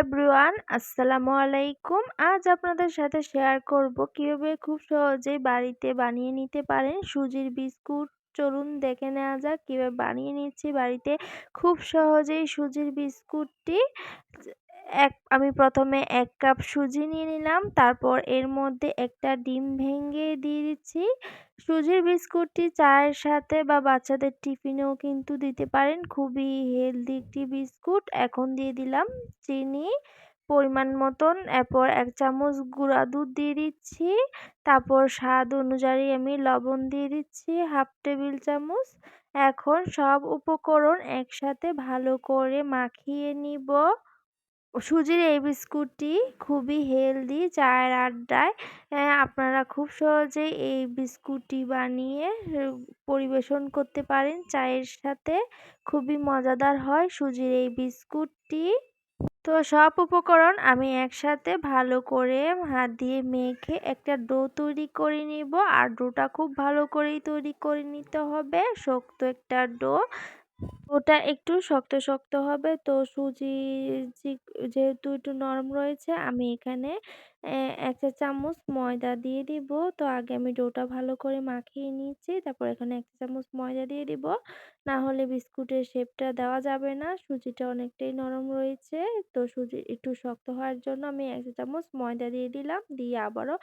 Everyone আসসালামু আলাইকুম। আজ আপনাদের সাথে শেয়ার করব কীভাবে খুব সহজেই বাড়িতে বানিয়ে নিতে পারেন সুজির বিস্কুট। চলুন দেখে নেওয়া যাক কীভাবে বানিয়ে নিচ্ছি বাড়িতে। খুব সহজেই সুজির বিস্কুটটি এক, আমি প্রথমে এক কাপ সুজি নিয়ে নিলাম। তারপর এর মধ্যে একটা ডিম ভেঙে দিয়ে দিচ্ছি। সুজির বিস্কুটটি চায়ের সাথে বা বাচ্চাদের টিফিনেও কিন্তু দিতে পারেন। খুবই হেলদি একটি বিস্কুট। এখন দিয়ে দিলাম চিনি পরিমাণ মতন। এরপর এক চামচ গুঁড়া দুধ দিয়ে দিচ্ছি। তারপর স্বাদ অনুযায়ী আমি লবণ দিয়ে দিচ্ছি হাফ টেবিল চামচ। এখন সব উপকরণ একসাথে ভালো করে মাখিয়ে নিব। সুজির এই বিস্কুটটি খুবই হেলদি, চায়ের আড্ডায়। আপনারা খুব সহজেই এই বিস্কুটটি বানিয়ে পরিবেশন করতে পারেন চায়ের সাথে। খুবই মজাদার হয় সুজির এই বিস্কুটটি। তো সব উপকরণ আমি একসাথে ভালো করে হাত দিয়ে মেখে একটা ডো তৈরি করে নিব। আর ডোটা খুব ভালো করেই তৈরি করে নিতে হবে। শক্ত একটা ডো। ওটা একটু শক্ত শক্ত হবে। তো সুজি যেহেতু একটু নরম রয়েছে, আমি এখানে এক চা চামচ ময়দা দিয়ে দিব। তো আগে আমি ডোটা ভালো করে মাখিয়ে নিচ্ছি। তারপর এখানে এক চামচ ময়দা দিয়ে দিব। না হলে বিস্কুটের শেপটা দেওয়া যাবে না। সুজিটা অনেকটাই নরম রয়েছে। তো সুজি একটু শক্ত হওয়ার জন্য আমি এক চামচ ময়দা দিয়ে দিলাম। দিয়ে আবারও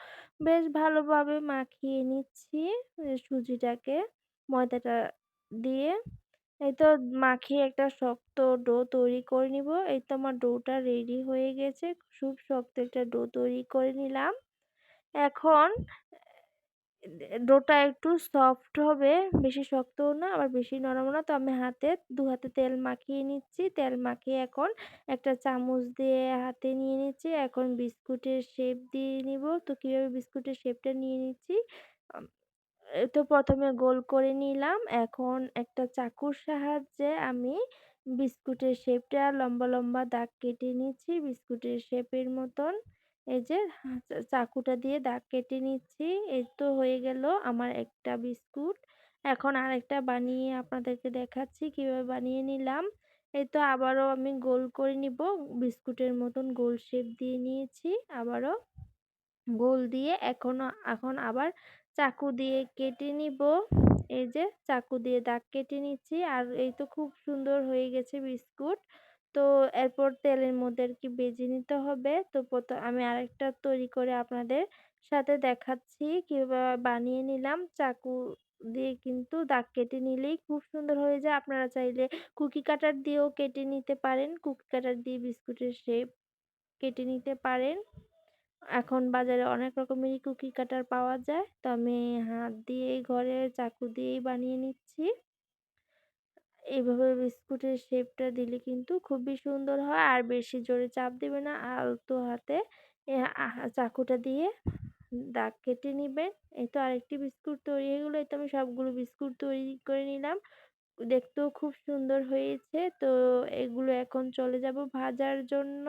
বেশ ভালোভাবে মাখিয়ে নিচ্ছি সুজিটাকে। ময়দাটা দিয়ে এই তো মাখিয়ে একটা শক্ত ডো তৈরি করে নিব। এই তো আমার ডোটা রেডি হয়ে গেছে। খুব শক্ত একটা ডো তৈরি করে নিলাম। এখন ডোটা একটু সফট হবে, বেশি শক্তও না, আবার বেশি নরমও না। তো আমি হাতে, দু হাতে তেল মাখিয়ে নিচ্ছি। তেল মাখিয়ে এখন একটা চামচ দিয়ে হাতে নিয়ে নিচ্ছি। এখন বিস্কুটের শেপ দিয়ে নিব। তো কীভাবে বিস্কুটের শেপটা নিয়ে নিচ্ছি? তো প্রথমে গোল করে নিলাম। এখন একটা চাকুর সাহায্যে আমি বিস্কুটের শেপটা লম্বা লম্বা দাগ কেটে নিচ্ছি। বিস্কুটের শেপের মতন এই যে চাকুটা দিয়ে দাগ কেটে নিচ্ছি। এই তো হয়ে গেল আমার একটা বিস্কুট। এখন আরেকটা বানিয়ে আপনাদেরকে দেখাচ্ছি কীভাবে বানিয়ে নিলাম। এই তো আবারও আমি গোল করে নিব। বিস্কুটের মতন গোল শেপ দিয়ে নিয়েছি। আবারও গোল দিয়ে এখনও, এখন আবার চাকু দিয়ে কেটে নিব। এই যে চাকু দিয়ে দাগ কেটে নিচ্ছি। আর এই তো খুব সুন্দর হয়ে গেছে বিস্কুট। তো এরপর তেলের মধ্যে আর কি বেজে নিতে হবে। তো প্রথম আমি আরেকটা তৈরি করে আপনাদের সাথে দেখাচ্ছি। কীভাবে বানিয়ে নিলাম। চাকু দিয়ে কিন্তু দাগ কেটে নিলেই খুব সুন্দর হয়ে যায়। আপনারা চাইলে কুকি কাটার দিয়েও কেটে নিতে পারেন। কুকি কাটার দিয়ে বিস্কুটের শেপ কেটে নিতে পারেন। এখন বাজারে অনেক রকমেরই কুকি কাটার পাওয়া যায়। তো আমি হাত দিয়েই ঘরে চাকু দিয়েই বানিয়ে নিচ্ছি। এইভাবে বিস্কুটের শেপটা দিলে কিন্তু খুবই সুন্দর হয়। আর বেশি জোরে চাপ দেবে না, আলতো হাতে চাকুটা দিয়ে দাগ কেটে নেবেন। এই তো আরেকটি বিস্কুট তৈরি হয়ে গেলো। এই তো আমি সবগুলো বিস্কুট তৈরি করে নিলাম। দেখতেও খুব সুন্দর হয়েছে। তো এগুলো এখন চলে যাব ভাজার জন্য।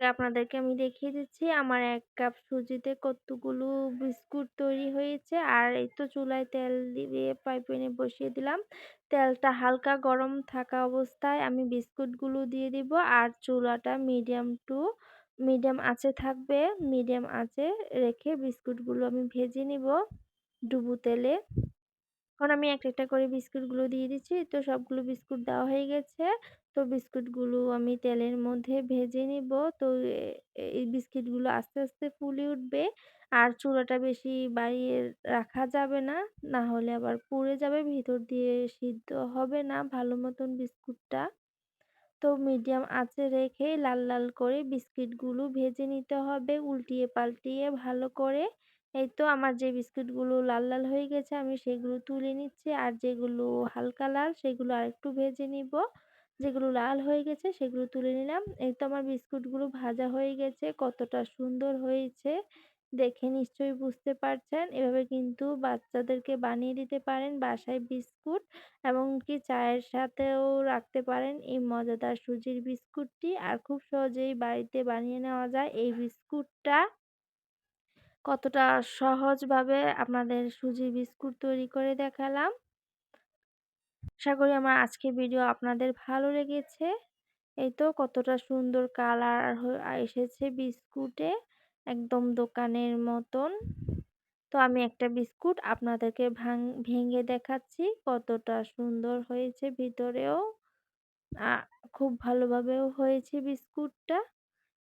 আপনাদেরকে আমি দেখিয়ে দিচ্ছি। আমার এক কাপ সুজিতে কতগুলো বিস্কুট তৈরি হয়েছে। আর এই তো চুলায় তেল দিয়ে ফ্রাই প্যানে বসিয়ে দিলাম। তেলটা হালকা গরম থাকা অবস্থায় আমি বিস্কুটগুলো দিয়ে দিব। আর চুলাটা মিডিয়াম টু মিডিয়াম আঁচে থাকবে। মিডিয়াম আঁচে রেখে বিস্কুটগুলো আমি ভেজে নিব ডুবু তেলে। এখন আমি একটা একটা করে বিস্কুটগুলো দিয়ে দিচ্ছি। তো সবগুলো বিস্কুট দেওয়া হয়ে গেছে। তো বিস্কুটগুলো আমি তেলের মধ্যে ভেজে নিব। তো এই বিস্কিটগুলো আস্তে আস্তে ফুলে উঠবে। আর চুলাটা বেশি বাড়িয়ে রাখা যাবে না। না হলে আবার পুড়ে যাবে। ভিতর দিয়ে সিদ্ধ হবে না ভালো মতন বিস্কুটটা। তো মিডিয়াম আঁচে রেখে লাল লাল করে বিস্কিটগুলো ভেজে নিতে হবে। উল্টিয়ে পাল্টিয়ে ভালো করে। এই তো আমার যে বিস্কুটগুলো লাল লাল হয়ে গেছে, আমি সেগুলো তুলে নিচ্ছি। আর যেগুলো হালকা লাল, সেগুলো আরেকটু ভেজে নিব। যেগুলো লাল হয়ে গেছে, সেগুলো তুলে নিলাম। এই তো আমার বিস্কুটগুলো ভাজা হয়ে গেছে, কতটা সুন্দর হয়েছে। দেখে নিশ্চয়ই বুঝতে পারছেন। এভাবে কিন্তু বাচ্চাদেরকে বানিয়ে দিতে পারেন বাসায় বিস্কুট এবং কি চায়ের সাথেও রাখতে পারেন এই মজাদার সুজির বিস্কুটটি। আর খুব সহজেই বাড়িতে বানিয়ে নেওয়া যায় এই বিস্কুটটা। কতটা সহজভাবে আপনাদের সুজি বিস্কুট তৈরি করে দেখালাম। আশা করি আমার আজকের ভিডিও আপনাদের ভালো লেগেছে। এই তো কতটা সুন্দর কালার এসেছে বিস্কুটে একদম দোকানের মতন। তো আমি একটা বিস্কুট আপনাদেরকে ভাঙ, ভেঙে দেখাচ্ছি কতটা সুন্দর হয়েছে ভিতরেও। খুব ভালোভাবেও হয়েছে বিস্কুটটা।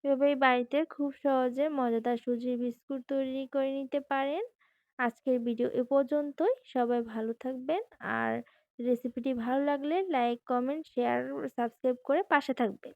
এভাবেই বাড়িতে খুব সহজে মজাদার সুজির বিস্কুট তৈরি করে নিতে পারেন। আজকের ভিডিও এ পর্যন্তই। সবাই ভালো থাকবেন। আর রেসিপিটি ভালো লাগলে লাইক, কমেন্ট, শেয়ার, সাবস্ক্রাইব করে পাশে থাকবেন।